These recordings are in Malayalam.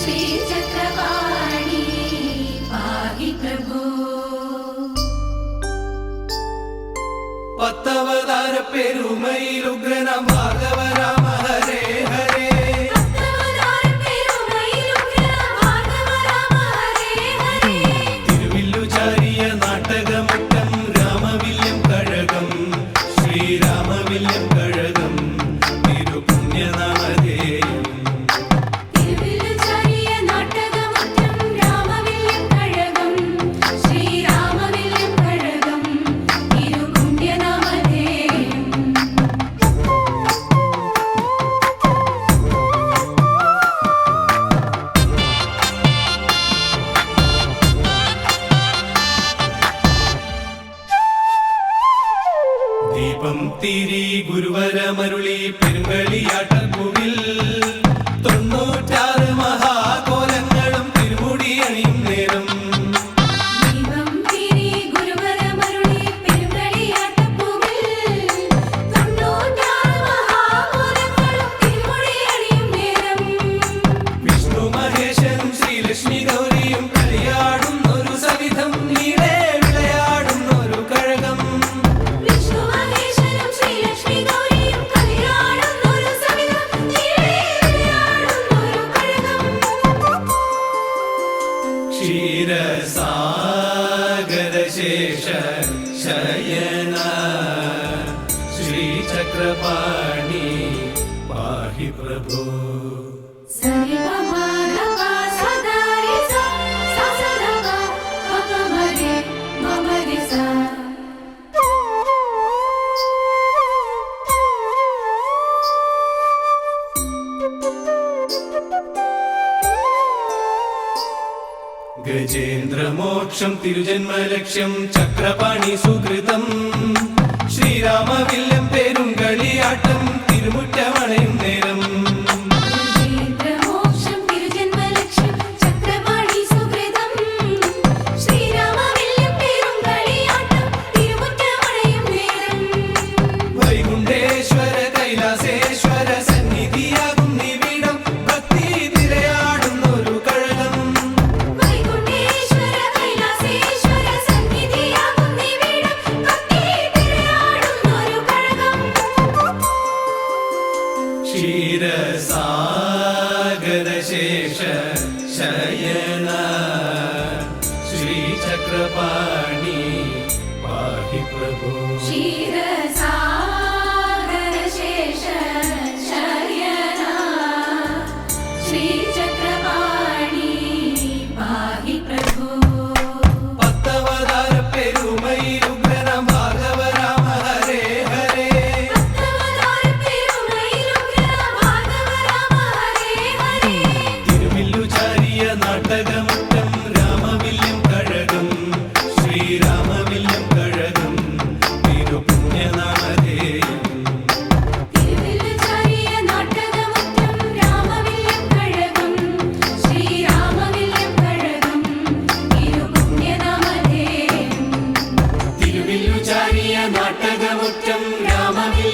श्रीचक्रपाणि पाहि प्रभो പത്തവതാര പെരുമയിൽ ഉഗ്രനം ഭാഗവരാമ ഹരേ ഹരേ തിരുവില്ലുചാരിയ നാട്ടകമറ്റം രാമവില്യം കഴകം ശ്രീരാമവില്യം കഴകം തിരുപുണ്യനാമധേയം ദീപം തിരി ഗുരുവരമരുളി പെരുങ്കളിയാട്ടക്കുവിൽ क्षीरसागरशेष शयन श्रीचक्रपाणि पाहि प्रभो Thank you. ഗജേന്ദ്രമോക്ഷം തിരുജന്മലക്ഷ്യം ചക്രപാണി സുഹൃതം ക്ഷീരസാഗരശേഷ ശയന ശ്രീചക്രപാണി പാഹി പ്രഭോ. ക്ഷീരസാഗരശേഷ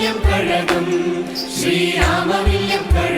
ശ്രീരാമവില്യം കഴകം. ശ്രീരാമവില്യം കഴകം.